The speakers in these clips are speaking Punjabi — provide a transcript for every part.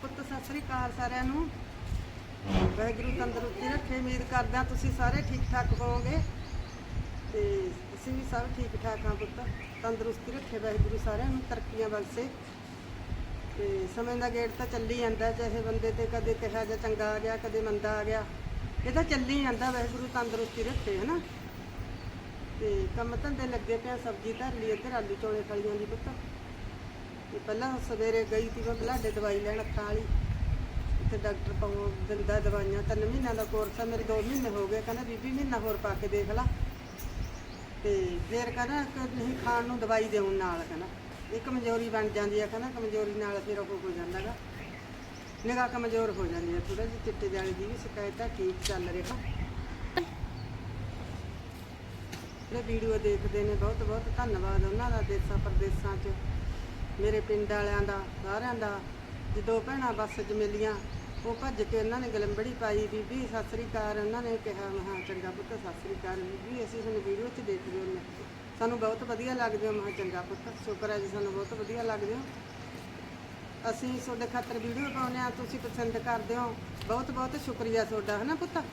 ਪੁੱਤ, ਸਤਿ ਸ੍ਰੀ ਅਕਾਲ ਸਾਰਿਆਂ ਨੂੰ। ਵਾਹਿਗੁਰੂ ਤੰਦਰੁਸਤੀ ਰੱਖੇ, ਉਮੀਦ ਕਰਦਾ ਤੁਸੀਂ ਸਾਰੇ ਠੀਕ ਠਾਕ ਹੋਵੋਗੇ। ਤੇ ਅਸੀਂ ਵੀ ਸਭ ਠੀਕ ਠਾਕ ਹਾਂ ਪੁੱਤ, ਤੰਦਰੁਸਤੀ ਰੱਖੇ ਵਾਹਿਗੁਰੂ ਸਾਰਿਆਂ ਨੂੰ ਤਰੱਕੀਆਂ ਬਖਸ਼ੇ ਤੇ ਸਮੇਂ ਦਾ ਗੇੜ ਤਾਂ ਚੱਲੀ ਜਾਂਦਾ, ਚਾਹੇ ਬੰਦੇ ਤੇ ਕਦੇ ਕਿਹਾ ਜਾਂ ਚੰਗਾ ਆ ਗਿਆ, ਕਦੇ ਮੰਦਾ ਆ ਗਿਆ, ਇਹ ਤਾਂ ਚੱਲੀ ਜਾਂਦਾ ਵਾਹਿਗੁਰੂ ਤੰਦਰੁਸਤੀ ਰੱਖੇ ਹਨਾ ਤੇ ਕੰਮ ਧੰਦੇ ਲੱਗੇ ਪਿਆ ਸਬਜ਼ੀ ਧਰ ਲਈ, ਇੱਧਰ ਆਲੂ ਚੋਲੇ ਫਲੀਆਂ ਦੀ ਪੁੱਤ। ਤੇ ਪਹਿਲਾਂ ਸਵੇਰੇ ਗਈ ਸੀ, ਮੈਂ ਬਲਾਡੇ ਦਵਾਈ ਲੈਣ ਅੱਖਾਂ ਵਾਲੀ ਇੱਥੇ ਡਾਕਟਰ ਪਾਉ ਦਿੰਦਾ ਦਵਾਈਆਂ, ਤਿੰਨ ਮਹੀਨਿਆਂ ਦਾ ਕੋਰਸ ਆ, ਮੇਰੇ 2 ਮਹੀਨੇ ਹੋ ਗਏ, ਕਹਿੰਦਾ ਬੀਬੀ ਮਹੀਨਾ ਹੋਰ ਪਾ ਕੇ ਦੇਖ ਲਾ। ਤੇ ਫੇਰ ਕਹਿੰਦਾ ਕਿ ਨਹੀਂ ਖਾਣ ਨੂੰ ਦਵਾਈ ਦੇਉਣ ਨਾਲ, ਕਹਿੰਦਾ। ਇਹ ਕਮਜ਼ੋਰੀ ਬਣ ਜਾਂਦੀ ਆ, ਕਹਿੰਦਾ ਕਮਜ਼ੋਰੀ ਨਾਲ ਫਿਰ ਉਹ ਹੋ ਜਾਂਦਾਗਾ ਨਿਗਾਹ ਕਮਜ਼ੋਰ ਹੋ ਜਾਂਦੀ ਹੈ ਥੋੜਾ ਜਿਹਾ ਚਿੱਟੇ ਜਾਣੇ ਦੀ ਵੀ ਸ਼ਿਕਾਇਤ ਆ, ਠੀਕ ਚੱਲ ਰਿਹਾ। ਜਿਹੜੇ ਵੀਡੀਓ ਦੇਖਦੇ ਨੇ ਬਹੁਤ ਬਹੁਤ ਧੰਨਵਾਦ ਉਹਨਾਂ ਦਾ ਦੇਸਾਂ ਪ੍ਰਦੇਸਾਂ 'ਚ। ਮੇਰੇ ਪਿੰਡ ਵਾਲਿਆਂ ਦਾ, ਸਾਰਿਆਂ ਦਾ, ਜਦੋਂ ਭੈਣਾਂ ਬੱਸ 'ਚ ਮਿਲੀਆਂ, ਉਹ ਭੱਜ ਕੇ ਉਹਨਾਂ ਨੇ ਗਲੰਬੜੀ ਪਾਈ, ਬੀਬੀ ਸਤਿ ਸ੍ਰੀ ਅਕਾਲ, ਉਹਨਾਂ ਨੇ ਕਿਹਾ, ਮੈਂ ਚੰਗਾ ਪੁੱਤ, ਸਤਿ ਸ੍ਰੀ ਅਕਾਲ। ਬੀਬੀ, ਅਸੀਂ ਤੁਹਾਨੂੰ ਵੀਡੀਓ 'ਚ ਦੇਖਦੇ ਹੁੰਦੇ ਹਾਂ। ਸਾਨੂੰ ਬਹੁਤ ਵਧੀਆ ਲੱਗਦੇ ਹੋ। ਮੈਂ ਚੰਗਾ ਪੁੱਤ, ਸ਼ੁਕਰ ਹੈ ਜੀ, ਸਾਨੂੰ ਬਹੁਤ ਵਧੀਆ ਲੱਗਦੇ ਹੋ। ਅਸੀਂ ਤੁਹਾਡੇ ਖਾਤਰ ਵੀਡੀਓ ਪਾਉਂਦੇ ਆ ਤੁਸੀਂ ਪਸੰਦ ਕਰਦੇ ਹੋ। ਬਹੁਤ ਬਹੁਤ ਸ਼ੁਕਰੀਆ ਤੁਹਾਡਾ, ਹਨਾ ਪੁੱਤ?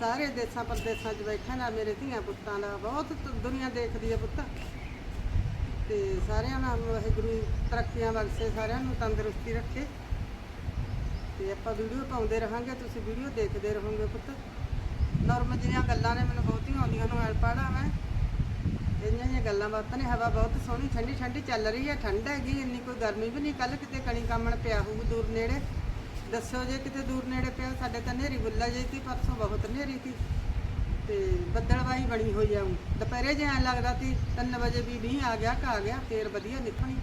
ਸਾਰੇ ਦੇਸਾਂ ਪ੍ਰਦੇਸਾਂ 'ਚ ਬੈਠੇ ਨਾ ਮੇਰੇ ਧੀਆਂ ਪੁੱਤਾਂ ਦਾ ਬਹੁਤ ਤ- ਦੁਨੀਆ ਦੇਖਦੀ ਹੈ ਪੁੱਤ। ਤੇ ਸਾਰਿਆਂ ਨਾਲ ਵਾਹਿਗੁਰੂ ਤਰੱਕੀਆਂ ਬਖਸ਼ੇ, ਸਾਰਿਆਂ ਨੂੰ ਤੰਦਰੁਸਤੀ ਰੱਖੇ। ਤੇ ਆਪਾਂ ਵੀਡੀਓ ਪਾਉਂਦੇ ਰਹਾਂਗੇ, ਤੁਸੀਂ ਵੀਡੀਓ ਦੇਖਦੇ ਰਹੋਗੇ ਪੁੱਤ। ਨਰਮ ਜਿਹੀਆਂ ਗੱਲਾਂ ਨੇ, ਮੈਨੂੰ ਬਹੁਤੀਆਂ ਆਉਂਦੀਆਂ ਨੂੰ ਅਲਪੜਾ ਮੈਂ। ਇੰਨੀਆਂ ਜਿਹੀਆਂ ਗੱਲਾਂ ਬਾਤਾਂ ਨੇ, ਹਵਾ ਬਹੁਤ ਸੋਹਣੀ, ਠੰਡੀ ਠੰਡੀ ਚੱਲ ਰਹੀ ਹੈ, ਠੰਡ ਹੈਗੀ, ਇੰਨੀ ਕੋਈ ਗਰਮੀ ਵੀ ਨਹੀਂ। ਕੱਲ ਕਿਤੇ ਕਣੀ ਕੰਮਣ ਪਿਆ ਹੋਊ ਦੂਰ ਨੇੜੇ। ਦੱਸੋ ਜੇ ਕਿਤੇ ਦੂਰ ਨੇੜੇ ਪਿਆ, ਸਾਡੇ ਤਾਂ ਨੇਰੀ ਬੁੱਲਾ ਜਿਹੀ ਸੀ, ਪਰਸੋਂ ਬਹੁਤ ਨੇਰੀ ਸੀ। ਤੇ ਬੱਦਲਵਾਈ ਬਣੀ ਹੋਈ ਆ ਊਂ। ਦੁਪਹਿਰੇ ਜੇ ਐਂ ਲੱਗਦਾ ਸੀ 3 ਵਜੇ ਵੀ ਮੀਂਹ ਆ ਗਿਆ, ਘਾ ਗਿਆ, ਫੇਰ ਵਧੀਆ ਨਿਕਲਣੀ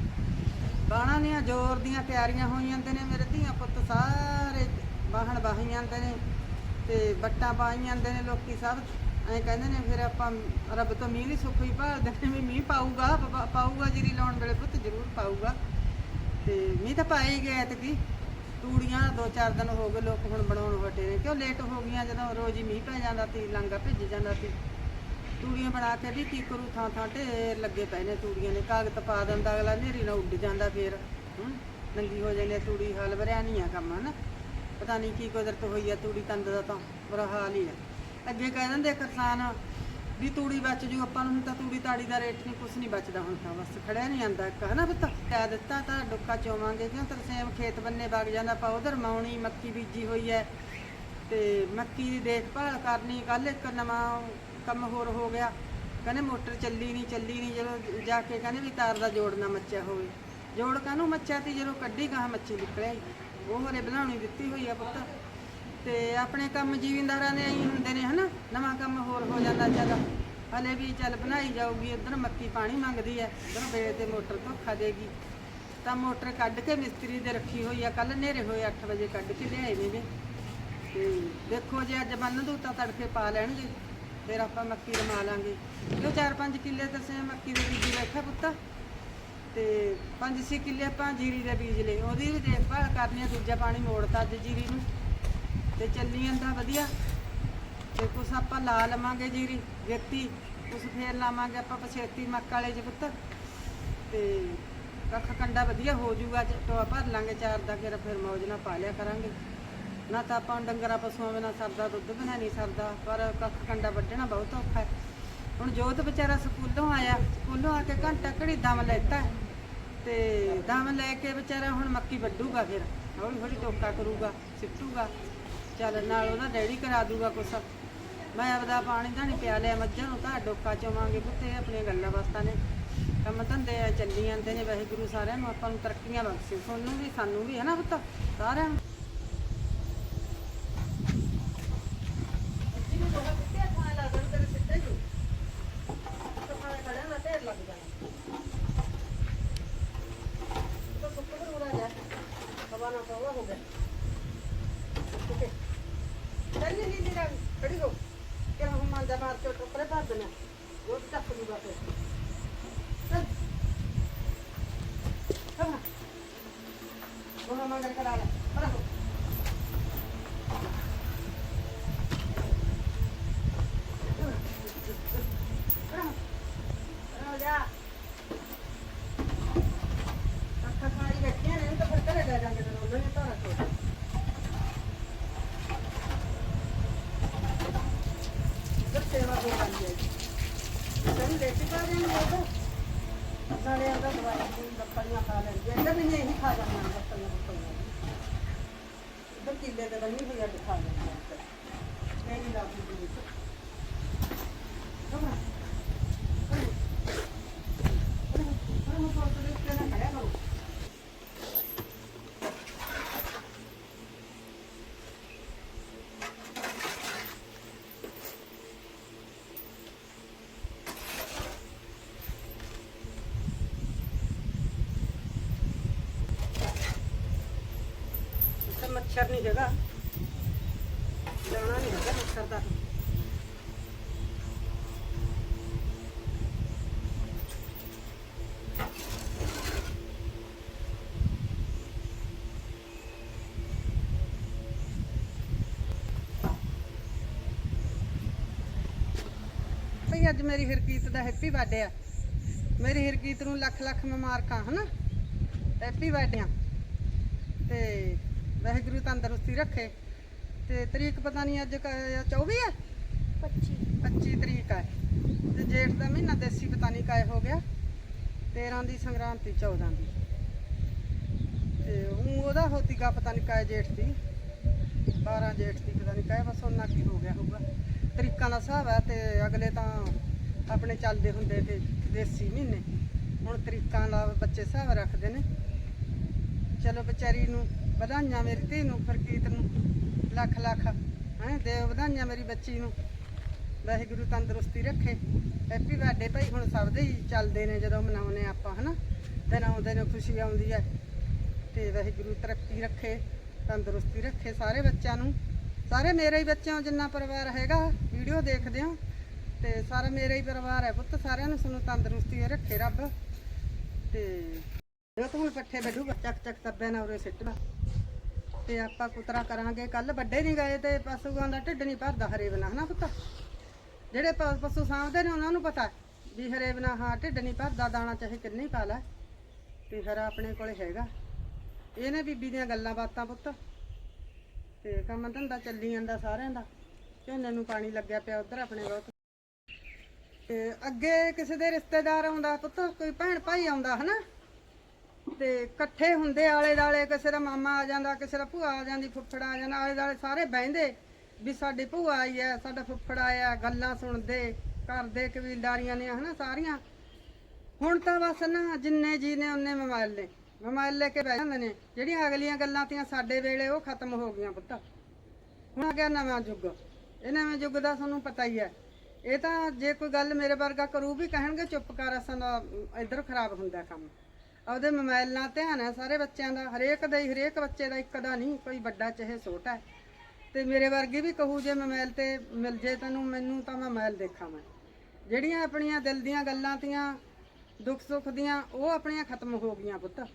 ਬਾਣਾ ਦੀਆਂ ਜ਼ੋਰ ਦੀਆਂ ਤਿਆਰੀਆਂ ਹੋਈ ਜਾਂਦੇ ਨੇ ਮੇਰੇ ਧੀਆਂ ਪੁੱਤ, ਸਾਰੇ ਬਾਹਣ ਬਾਹੀ ਜਾਂਦੇ ਨੇ ਤੇ ਬੱਟਾਂ ਪਾਈ ਜਾਂਦੇ ਨੇ ਲੋਕੀ ਸਭ। ਐਂ ਕਹਿੰਦੇ ਨੇ, ਫਿਰ ਆਪਾਂ ਰੱਬ ਤੋਂ ਮੀਂਹ ਦੀ ਸੁੱਖ ਹੀ ਭਾਲਦੇ ਨੇ ਵੀ ਮੀਂਹ ਪਾਊਗਾ ਪ- ਪਾਊਗਾ ਜੀਰੀ ਲਾਉਣ ਵੇਲੇ ਪੁੱਤ, ਜ਼ਰੂਰ ਪਾਊਗਾ। ਤੇ ਮੀਂਹ ਤਾਂ ਪਾਏ ਗਿਆ ਐਤਕੀ। ਤੂੜੀਆਂ ਦੋ ਚਾਰ ਦਿਨ ਹੋ ਗਏ ਲੋਕ ਹੁਣ ਬਣਾਉਣ ਵੱਡੇ ਨੇ। ਕਿਉਂ ਲੇਟ ਹੋ ਗਈਆਂ ਜਦੋਂ ਰੋਜ਼ ਹੀ ਮੀਂਹ ਪੈ ਜਾਂਦਾ ਸੀ ਲਾਂਗਾ ਭਿੱਜ ਜਾਂਦਾ ਸੀ। ਤੂੜੀਆਂ ਬਣਾ ਕੇ ਵੀ ਕੀ ਕਰੂ, ਥਾਂ ਥਾਂ ਢੇਰ ਲੱਗੇ ਪਏ ਨੇ ਤੂੜੀਆਂ ਨੇ। ਕਾਗਜ਼ ਪਾ ਦਿੰਦਾ, ਅਗਲਾ ਨੇਰੀ ਨਾਲ ਉੱਡ ਜਾਂਦਾ ਫੇਰ। ਹੂੰ, ਨੰਗੀ ਹੋ ਜਾਂਦੀ ਤੂੜੀ, ਹਾਲ ਵਰਿਆ ਨਹੀਂ ਆ ਕੰਮ, ਹਨਾ। ਪਤਾ ਨਹੀਂ ਕੀ ਕੁਦਰਤ ਹੋਈ ਆ ਤੂੜੀ ਤੰਦ ਦਾ ਤਾਂ, ਬੁਰਾ ਹਾਲ ਹੀ ਆ। ਅੱਗੇ ਕਹਿ ਦਿੰਦੇ ਕਿਸਾਨ ਵੀ ਤੂੜੀ ਬਚ ਜੂ, ਆਪਾਂ ਨੂੰ ਹੁਣ ਤਾਂ ਤੂੜੀ ਤਾੜੀ ਦਾ ਰੇਟ ਨਹੀਂ, ਕੁਛ ਨਹੀਂ ਬਚਦਾ ਹੁਣ ਤਾਂ ਬਸ, ਖੜਿਆ ਨਹੀਂ ਜਾਂਦਾ ਇੱਕ, ਹਨਾ ਪੁੱਤ? ਕਹਿ ਦਿੱਤਾ ਤਾਂ ਡੁੱਕਾ ਚੋਵਾਂਗੇ ਕਿਉਂ ਤਰਸੇਮ ਖੇਤ ਬੰਨੇ ਵਗ ਜਾਂਦਾ, ਆਪਾਂ ਉਧਰ ਮਾਉਣੀ, ਮੱਕੀ ਬੀਜੀ ਹੋਈ ਹੈ, ਤੇ ਮੱਕੀ ਦੀ ਦੇਖਭਾਲ ਕਰਨੀ ਕੱਲ ਇੱਕ ਨਵਾਂ ਕੰਮ ਹੋਰ ਹੋ ਗਿਆ, ਕਹਿੰਦੇ ਮੋਟਰ ਚੱਲੀ ਨਹੀਂ ਚੱਲੀ ਨਹੀਂ ਜਦੋਂ ਜਾ ਕੇ ਕਹਿੰਦੇ ਵੀ ਤਾਰ ਦਾ ਜੋੜ ਨਾ ਮੱਚਿਆ ਹੋਵੇ, ਜੋੜ ਕਾਹਨੂੰ ਮੱਚਿਆ ਤੀ ਜਦੋਂ ਕੱਢੀ ਗਾਹ ਮੱਛੀ ਨਿਕਲਿਆ ਉਹ ਹਰੇ ਬਣਾਉਣੀ ਦਿੱਤੀ ਹੋਈ ਆ ਪੁੱਤ। ਤੇ ਆਪਣੇ ਕੰਮ ਜੀਵਿੰਦਾਰਾਂ ਦੇ ਐਂ ਹੁੰਦੇ ਨੇ, ਹਨਾ? ਨਵਾਂ ਕੰਮ ਹੋਰ ਹੋ ਜਾਂਦਾ ਚੱਲ। ਹਲੇ ਵੀ ਚੱਲ ਬਣਾਈ ਜਾਊਗੀ ਉਧਰ ਮੱਕੀ ਪਾਣੀ ਮੰਗਦੀ ਐ ਉਧਰ ਵੇਲੇ ਤੇ ਮੋਟਰ ਧੋਖਾ ਦੇਗੀ ਤਾਂ ਮੋਟਰ ਕੱਢ ਕੇ ਮਿਸਤਰੀ ਦੇ ਰੱਖੀ ਹੋਈ ਆ ਕੱਲ ਹਨੇਰੇ ਹੋਏ 8 ਵਜੇ ਕੱਢ ਕੇ ਲਿਆਏ ਨੇ ਗੇ ਤੇ ਦੇਖੋ ਜੇ ਅੱਜ ਬੰਨ ਦੂ ਤਾਂ ਤੜਕੇ ਪਾ ਲੈਣਗੇ, ਫਿਰ ਆਪਾਂ ਮੱਕੀ ਰਮਾ ਲਾਂਗੇ। ਕਿਉਂ 4-5 ਕਿੱਲੇ ਤਾਂ ਸੇ ਮੱਕੀ ਦੇ ਬੀਜ ਬੈਠਾ ਪੁੱਤ? ਤੇ 5-6 ਕਿੱਲੇ ਆਪਾਂ ਜੀਰੀ ਦੇ ਬੀਜ ਲਏ, ਉਹਦੀ ਵੀ ਦੇਖਭਾਲ ਕਰਨੀ ਆ, ਦੂਜਾ ਪਾਣੀ ਮੋੜਤਾ ਅੱਜ ਜੀਰੀ ਨੂੰ। ਤੇ ਚੱਲੀ ਜਾਂਦਾ ਵਧੀਆ। ਤੇ ਕੁਛ ਆਪਾਂ ਲਾ ਲਵਾਂਗੇ ਜੀਰੀ ਗੇਤੀ ਕੁਛ ਫੇਰ ਲਾਵਾਂਗੇ ਆਪਾਂ ਪਛੇਤੀ ਮੱਕ ਵਾਲੇ ਚ ਪੁੱਤ। ਤੇ ਕੱਖ ਕੰਡਾ ਵਧੀਆ ਹੋ ਜਾਊਗਾ ਟੋਆ ਭਰ ਲਾਂਗੇ ਚਾਰ ਦਾ ਘੇਰਾ ਫਿਰ ਮੌਜ ਨਾਲ ਪਾ ਲਿਆ ਕਰਾਂਗੇ। ਨਾ ਤਾਂ ਆਪਾਂ ਨੂੰ ਡੰਗਰਾਂ ਪਸ਼ੂਆਂ ਬਿਨਾਂ ਸਰਦਾ ਦੁੱਧ ਬਿਨਾਂ ਨਹੀਂ ਸਰਦਾ, ਪਰ ਕੱਖ ਕੰਡਾ ਵੱਢਣਾ ਬਹੁਤ ਔਖਾ ਹੈ। ਹੁਣ ਜੋਤ ਵਿਚਾਰਾ ਸਕੂਲੋਂ ਆਇਆ, ਸਕੂਲੋਂ ਆ ਕੇ ਘੰਟਾ ਘੜੀ ਦਮ ਲੈਤਾ। ਤੇ ਦਮ ਲੈ ਕੇ ਵਿਚਾਰਾ ਹੁਣ ਮੱਕੀ ਵੱਢੂਗਾ ਫਿਰ ਹੌਲੀ ਹੌਲੀ ਟੋਕਾ ਕਰੂਗਾ, ਸਿੱਟੂਗਾ। ਚੱਲ ਨਾਲ ਉਹਦਾ ਡੈਡੀ ਕਰਾ ਦੂਗਾ ਕੁਛ। ਮੈਂ ਆਪਦਾ ਪਾਣੀ ਤਾਂ ਪਿਆ ਲਿਆ ਮੱਝਾਂ ਨੂੰ ਤਾਂ ਡੋਕਾ ਚੋਵਾਂਗੇ ਪੁੱਤੇ ਆਪਣੀਆਂ ਗੱਲਾਂ ਬਾਤਾਂ ਨੇ। ਕੰਮ ਧੰਦੇ ਆ, ਚੱਲੀ ਜਾਂਦੇ ਨੇ ਵਾਹਿਗੁਰੂ ਸਾਰਿਆਂ ਨੂੰ, ਆਪਾਂ ਨੂੰ ਤਰੱਕੀਆਂ ਬਖਸ਼ੇ। ਤੁਹਾਨੂੰ ਵੀ, ਸਾਨੂੰ ਵੀ ਹੈ ਨਾ ਪੁੱਤ? ਸਾਰਿਆਂ ਨੂੰ। ਚੱਲ ਨਹੀਂ ਨਹੀਂ ਰਾਂ ਖੜੀ ਹੋ ਕਿ ਹਮ ਮੰਦਾ ਮਾਰ ਕੇ ਟੋਕਰੇ ਭਰ ਦੇਣਾ ਉਹ ਚੱਕ ਦੂਗਾ ਫਿਰ? ਚੱਲ। come ਉਹ ਮੰਗਰ ਕਰਾ ਲੈ। ਜਾਂਦਾ ਦਵਾਈ ਬੱਕਰੀਆਂ ਖਾ ਲੈਂਦੀਆਂ ਇੱਧਰ ਵੀ ਨਹੀਂ ਖਾ ਜਾਂਦੀਆਂ ਬੱਕਰੀਆਂ ਬੱਕਰੀਆਂ ਇੱਧਰ ਕਿੱਲੇ ਦੇ ਬੰਨੀ ਹੋਈ ਅੱਡ ਖਾ ਲੈਂਦੀਆਂ ਮੇਰੀ ਲਾਗੀ ਦੀ ਵਿੱਚ ਹਾਂ ਹਾਂ ਹਾਂ ਹਾਂ ਮੱਛਰ ਨਹੀਂ ਜਗਾ ਜਾਣਾ ਨਹੀਂ ਹੈਗਾ ਮੱਛਰ ਦਾ। ਭਈ ਅੱਜ ਮੇਰੀ ਹਰਕੀਤ ਦਾ ਹੈਪੀ ਬਰਥਡੇ ਆ। ਮੇਰੀ ਹਰਕੀਤ ਨੂੰ ਲੱਖ ਲੱਖ ਮੁਬਾਰਕਾਂ, ਹਨਾ? ਹੈਪੀ ਬਰਥਡੇ ਆ। ਤੇ ਵਾਹਿਗੁਰੂ ਤੰਦਰੁਸਤੀ ਰੱਖੇ। ਤੇ ਤਰੀਕ ਪਤਾ ਨਹੀਂ ਅੱਜ ਕ- 24 ਹੈ 25 25 ਤਰੀਕ ਹੈ ਤੇ ਜੇਠ ਦਾ ਮਹੀਨਾ ਦੇਸੀ ਪਤਾ ਨਹੀਂ ਕਾਇ ਹੋ ਗਿਆ। 13 ਦੀ ਸੰਗਰਾਂਤੀ 14 ਦੀ। ਤੇ ਊਂ ਉਹਦਾ ਹੋਤੀਗਾ ਪਤਾ ਨਹੀਂ ਕਾਇ ਜੇਠ ਦੀ। 12 ਜੇਠ ਦੀ ਪਤਾ ਨਹੀਂ ਕਾਇ ਬਸ ਉਹਨਾਂ ਕੀ ਹੋ ਗਿਆ ਹੋਊਗਾ। ਤਰੀਕਾਂ ਦਾ ਹਿਸਾਬ ਹੈ ਤੇ ਅਗਲੇ ਤਾਂ ਆਪਣੇ ਚੱਲਦੇ ਹੁੰਦੇ ਤੇ ਦੇਸੀ ਮਹੀਨੇ। ਹੁਣ ਤਰੀਕਾਂ ਦਾ ਬੱਚੇ ਹਿਸਾਬ ਰੱਖਦੇ ਨੇ। ਚਲੋ ਵਿਚਾਰੀ ਨੂੰ ਵਧਾਈਆਂ ਮੇਰੀ ਧੀ ਨੂੰ, ਫਰਕੀਤ ਨੂੰ, ਲੱਖ ਲੱਖ, ਹੈ ਦੇ ਵਧਾਈਆਂ ਮੇਰੀ ਬੱਚੀ ਨੂੰ। ਵਾਹਿਗੁਰੂ ਤੰਦਰੁਸਤੀ ਰੱਖੇ। ਹੈਪੀ ਬਰਥਡੇ ਭਾਈ, ਹੁਣ ਸਭ ਦੇ ਹੀ ਚੱਲਦੇ ਨੇ ਜਦੋਂ ਮਨਾਉਂਦੇ ਆਪਾਂ, ਹਨਾ? ਦਿਨ ਆਉਂਦੇ ਨੇ, ਖੁਸ਼ੀ ਆਉਂਦੀ ਹੈ। ਤੇ ਵਾਹਿਗੁਰੂ ਤਰੱਕੀ ਰੱਖੇ, ਤੰਦਰੁਸਤੀ ਰੱਖੇ ਸਾਰੇ ਬੱਚਿਆਂ ਨੂੰ। ਸਾਰੇ ਮੇਰੇ ਹੀ ਬੱਚਿਆਂ ਜਿੰਨਾ ਪਰਿਵਾਰ ਹੈਗਾ, ਵੀਡੀਓ ਦੇਖਦੇ ਹੋ। ਤੇ ਸਾਰਾ ਮੇਰਾ ਹੀ ਪਰਿਵਾਰ ਹੈ ਪੁੱਤ, ਸਾਰਿਆਂ ਨੂੰ ਸਾਨੂੰ ਤੰਦਰੁਸਤੀ ਰੱਖੇ ਰੱਬ। ਤੇ ਜੋ ਤੂੰ ਪੱਠੇ ਵੱਢੂਗਾ, ਚੱਕ ਚੱਕ ਤੱਬੇ ਨਾਲ ਉਰੇ ਸਿੱਟਣਾ ਤੇ ਆਪਾਂ ਕੁਤਰਾ ਕਰਾਂਗੇ। ਕੱਲ ਵੱਡੇ ਨਹੀਂ ਗਏ ਤੇ ਪਸ਼ੂਆਂ ਦਾ ਢਿੱਡ ਨਹੀਂ ਭਰਦਾ ਹਰੇ ਬਣਾ ਹਨਾ ਪੁੱਤ? ਜਿਹੜੇ ਪ- ਪਸ਼ੂ ਸਾਂਭਦੇ ਨੇ ਉਹਨਾਂ ਨੂੰ ਪਤਾ ਵੀ ਹਰੇ ਬਣਾ ਹਾਂ, ਢਿੱਡ ਨਹੀਂ ਭਰਦਾ, ਦਾਣਾ ਚਾਹੇ ਕਿੰਨੇ ਹੀ ਪਾ ਲੈ। ਤੇ ਹਰਾ ਆਪਣੇ ਕੋਲੇ ਹੈਗਾ। ਇਹਨੇ ਬੀਬੀ ਦੀਆਂ ਗੱਲਾਂ ਬਾਤਾਂ ਪੁੱਤ। ਤੇ ਕੰਮ ਧੰਦਾ ਚੱਲੀ ਜਾਂਦਾ ਸਾਰਿਆਂ ਦਾ। ਝੋਨੇ ਨੂੰ ਪਾਣੀ ਲੱਗਿਆ ਪਿਆ ਉਧਰ ਆਪਣੇ ਬਹੁਤ ਤੇ ਅੱਗੇ ਕਿਸੇ ਦੇ ਰਿਸ਼ਤੇਦਾਰ ਆਉਂਦਾ ਪੁੱਤ, ਕੋਈ ਭੈਣ ਭਾਈ ਆਉਂਦਾ, ਹਨਾ? ਤੇ ਇਕੱਠੇ ਹੁੰਦੇ ਆਲੇ ਦਾਲੇ ਕਿਸੇ ਦਾ ਮਾਮਾ ਆ ਜਾਂਦਾ, ਕਿਸੇ ਦਾ ਭੂਆ ਆ ਜਾਂਦੀ, ਫੁੱਫੜ ਆ ਜਾਂਦਾ, ਆਲੇ ਦਾਲੇ ਸਾਰੇ ਬਹਿੰਦੇ ਵੀ ਸਾਡੀ ਭੂਆ ਆਈ ਹੈ, ਸਾਡਾ ਫੁੱਫੜ ਆਇਆ, ਗੱਲਾਂ ਸੁਣਦੇ ਕਰਦੇ ਕਬੀਲਦਾਰੀਆਂ ਨੇ, ਹਨਾ, ਸਾਰੀਆਂ। ਹੁਣ ਤਾਂ ਬਸ ਨਾ, ਜਿੰਨੇ ਜੀ ਨੇ, ਉਹਨੇ ਮੋਬਾਈਲ ਨੇ ਮੋਬਾਈਲ ਲੈ ਕੇ ਬਹਿ ਜਾਂਦੇ ਨੇ। ਜਿਹੜੀਆਂ ਅਗਲੀਆਂ ਗੱਲਾਂ ਤੀਆਂ ਸਾਡੇ ਵੇਲੇ, ਉਹ ਖਤਮ ਹੋ ਗਈਆਂ ਪੁੱਤ। ਹੁਣ ਆ ਗਿਆ ਨਵਾਂ ਯੁੱਗ। ਇਹ ਨਵੇਂ ਯੁੱਗ ਦਾ ਤੁਹਾਨੂੰ ਪਤਾ ਹੀ ਹੈ। ਇਹ ਤਾਂ ਜੇ ਕੋਈ ਗੱਲ ਮੇਰੇ ਵਰਗਾ ਕਰੂ ਵੀ ਕਹਿਣਗੇ, ਚੁੱਪ ਕਰ, ਅਸਾਂ ਦਾ ਇੱਧਰ ਖਰਾਬ ਹੁੰਦਾ ਕੰਮ। ਆਪਦੇ ਮੋਬਾਈਲ ਨਾਲ ਧਿਆਨ ਹੈ ਸਾਰੇ ਬੱਚਿਆਂ ਦਾ, ਹਰੇਕ ਦਾ ਹੀ, ਹਰੇਕ ਬੱਚੇ ਦਾ ਇੱਕ ਦਾ ਨਹੀਂ, ਕੋਈ ਵੱਡਾ ਚਾਹੇ ਛੋਟਾ ਹੈ। ਤੇ ਮੇਰੇ ਵਰਗੀ ਵੀ ਕਹੂ ਜੇ ਮੋਬਾਈਲ ਤੇ ਮਿਲ ਜੇ ਤੈਨੂੰ ਮੈਨੂੰ ਤਾਂ ਮੈਂ ਮੋਬਾਈਲ ਦੇਖਾਂ ਮੈਂ। ਜਿਹੜੀਆਂ ਆਪਣੀਆਂ ਦਿਲ ਦੀਆਂ ਗੱਲਾਂ ਤੀਆਂ, ਦੁੱਖ ਸੁੱਖ ਦੀਆਂ, ਉਹ ਆਪਣੀਆਂ ਖਤਮ ਹੋ ਗਈਆਂ ਪੁੱਤ।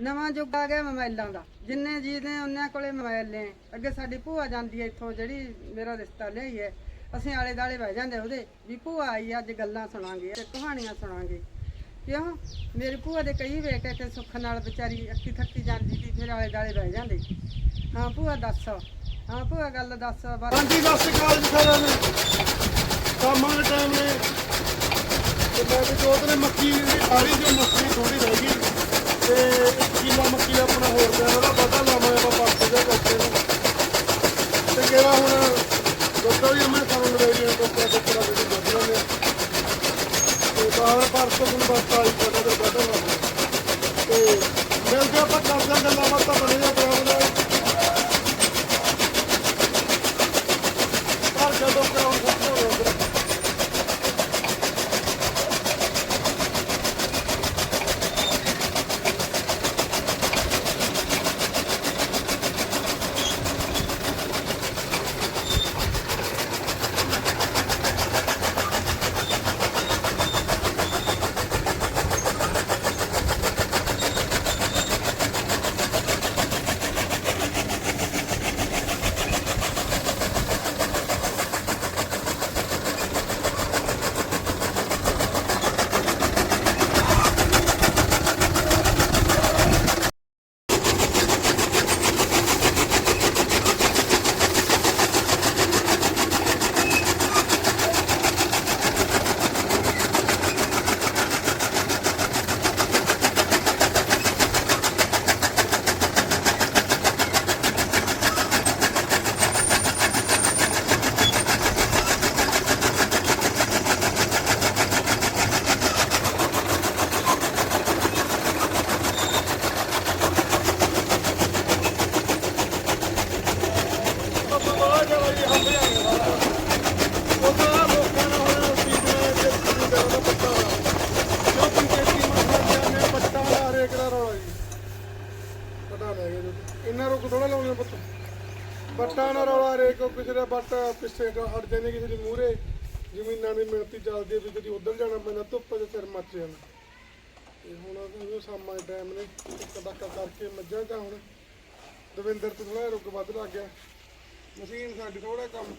ਨਵਾਂ ਯੁੱਗ ਆ ਗਿਆ ਮੋਬਾਈਲਾਂ ਦਾ। ਜਿੰਨੇ ਜੀ ਨੇ ਉਹਨਾਂ ਕੋਲੇ ਮੋਬਾਈਲ ਨੇ। ਅੱਗੇ ਸਾਡੀ ਭੂਆ ਜਾਂਦੀ ਹੈ ਇੱਥੋਂ, ਜਿਹੜੀ ਮੇਰਾ ਰਿਸ਼ਤਾ ਲਿਆਈ ਹੈ। ਅਸੀਂ ਆਲੇ ਦਾਲੇ ਬਹਿ ਜਾਂਦੇ ਉਹਦੇ, ਵੀ ਭੂਆ ਆਈ, ਅੱਜ ਗੱਲਾਂ ਸੁਣਾਂਗੇ ਤੇ ਕਹਾਣੀਆਂ ਸੁਣਾਂਗੇ। ਕਿਉਂ? ਮੇਰੀ ਭੂਆ ਦੇ ਕਈ ਵੇਖ ਕੇ ਸੁੱਖ ਨਾਲ ਵਿਚਾਰੀ ਅੱਖੀ ਥੱਕੀ ਜਾਂਦੀ ਸੀ, ਫਿਰ ਆਲੇ ਦਾਲੇ ਬਹਿ ਜਾਂਦੇ। ਹਾਂ ਭੂਆ ਦੱਸ, ਹਾਂ ਭੂਆ ਗੱਲ ਦੱਸ ਹਾਂਜੀ, ਸਤਿ ਸ਼੍ਰੀ ਅਕਾਲ ਜੀ ਸਾਰਿਆਂ ਨੂੰ। ਸ਼ਾਮਾਂ ਦੇ ਟਾਈਮ ਨੇ। ਤੇ ਮੈਂ ਤੇ ਜੋਤ ਨੇ ਮੱਕੀ ਸਾਰੀ ਜੋ ਮੱਕੀ ਥੋੜੀ ਰਹਿ ਗਈ। ਤੇ ਇੱਕ ਕਿੱਲਾ ਮੱਕੀ ਦਾ ਆਪਣਾ ਹੋਰ ਪਿਆ, ਉਹਦਾ ਪਤਾ ਲਾਵਾਂਗੇ ਆਪਾਂ ਪਾਸੇ ਦੇ ਕੋਤੇ ਨੂੰ ਤੇ ਕਿਹੜਾ ਹੁਣ ਦੁੱਧ ਵੀ ਮੈਂ ਸਾਨੂੰ ਲਵੇਰੀ ਨੇ ਕੋਪਰਾ ਕੋਪਰਾ ਦੇ ਦੁੱਧ ਲੈਣੇ ਤੇ ਬਾਹਰ ਪਰਸੋਂ ਨੂੰ ਬਸ ਆਈ ਪਤਾ ਤੇ ਦੁੱਧ ਲਾਵਾਂਗੇ ਤੇ ਮਿਲਦੇ ਆਪਾਂ ਕਰਦੇ ਹਾਂ ਗੱਲਾਂ ਬਾਤਾਂ ਬਣੀਆਂ ਪ੍ਰੋਗਰਾਮ ਦਾ ਘਰ ਜਦੋਂ ਕਰਾਉਂ ਸਭ ਤੋਂ ਰੋਕ ਕਢਾ ਲੈ ਇੰਨਾ ਰੁਕ ਥੋੜਾ ਲਾਉਣੇ ਪੁੱਤ। ਬੱਟਾ ਨਾ ਰੌਲਾ ਰੇ ਕੋ ਕਿਸੇ ਦਾ ਬੱਟ ਪਿੱਛੇ ਤੋਂ ਹਟ ਜਾਂਦੇ ਕਿਸੇ ਦੀ ਮੂਹਰੇ। ਜ਼ਮੀਨਾਂ ਦੀ ਮਿਹਨਤੀ ਚੱਲਦੀ ਹੈ ਵੀ ਕਦੀ ਉਧਰ ਜਾਣਾ ਪੈਂਦਾ, ਧੁੱਪ ਦੇ ਸਿਰ ਮੱਚ ਜਾਂਦਾ। ਤੇ ਹੁਣ ਉਹ ਸ਼ਾਮਾਂ ਟਾਈਮ ਨੇ ਇੱਕ ਡੱਕਾ ਕਰਕੇ ਮੱਝਾਂ ਚ ਹੁਣ ਦਵਿੰਦਰ ਤੋਂ ਥੋੜਾ ਰੁਕ ਵੱਧ ਲੱਗ ਗਿਆ। ਮਸ਼ੀਨ ਸਾਡੇ ਥੋੜਾ ਕੰਮ